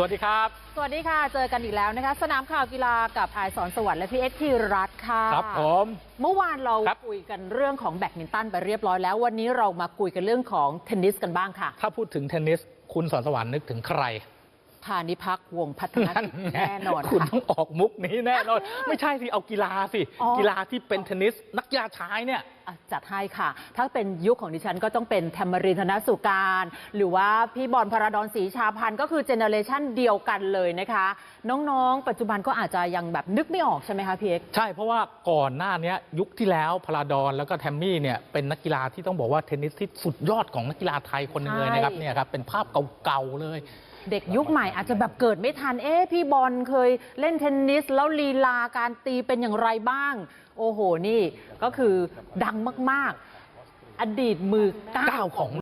วัสดีครับ สวัสดีค่ะ เจอกันอีกแล้วนะคะ สนามข่าวกีฬากับอายสอนสวัสดิ์และพี่เอ็กซ์ธีรรัตน์ค่ะ ครับผม เมื่อวานเราครับคุยกันเรื่องของแบดมินตันไปเรียบร้อยแล้ว วันนี้เรามาคุยกันเรื่องของเทนนิสกันบ้างค่ะ ถ้าพูดถึงเทนนิส คุณสอนสวรรค์นึกถึงใคร พานิพักษ์วงศ์พัฒนกิจแน่นอนคุณค่ะต้องออกมุกนี้แน่นอน ไม่ใช่สิ เอากีฬาสิอ๋อกีฬาที่เป็นเทนนิส นักกีฬาชายเนี่ยอะจัดให้ค่ะ ถ้าเป็นยุคของดิฉันก็ต้องเป็นแทมมารินธนสุการ หรือว่าพี่บอลพระดอนศรีชาพันธ์ก็คือเจเนอเรชันเดียวกันเลยนะคะ น้องๆ ปัจจุบันก็อาจจะยังแบบนึกไม่ออกใช่ไหมคะพี่เอ็กซ์ใช่เพราะว่าก่อนหน้าเนี้ยยุคที่แล้วพลาดอนแล้วก็แทมมี่เนี่ยเป็นนักกีฬาที่ต้องบอกว่าเทนนิสที่สุดยอดของนักกีฬาไทยคนหนึงเลยนะครับใช่เนี่ยครับเป็นภาพเก่าๆเลย เด็กยุคใหม่อาจจะแบบเกิดไม่ทัน เอ๊ะพี่บอลเคยเล่นเทนนิส แล้วลีลาการตีเป็นอย่างไรบ้าง โอ้โห นี่ก็คือดังมาก ๆ อดีตมือเก้าเก้าของ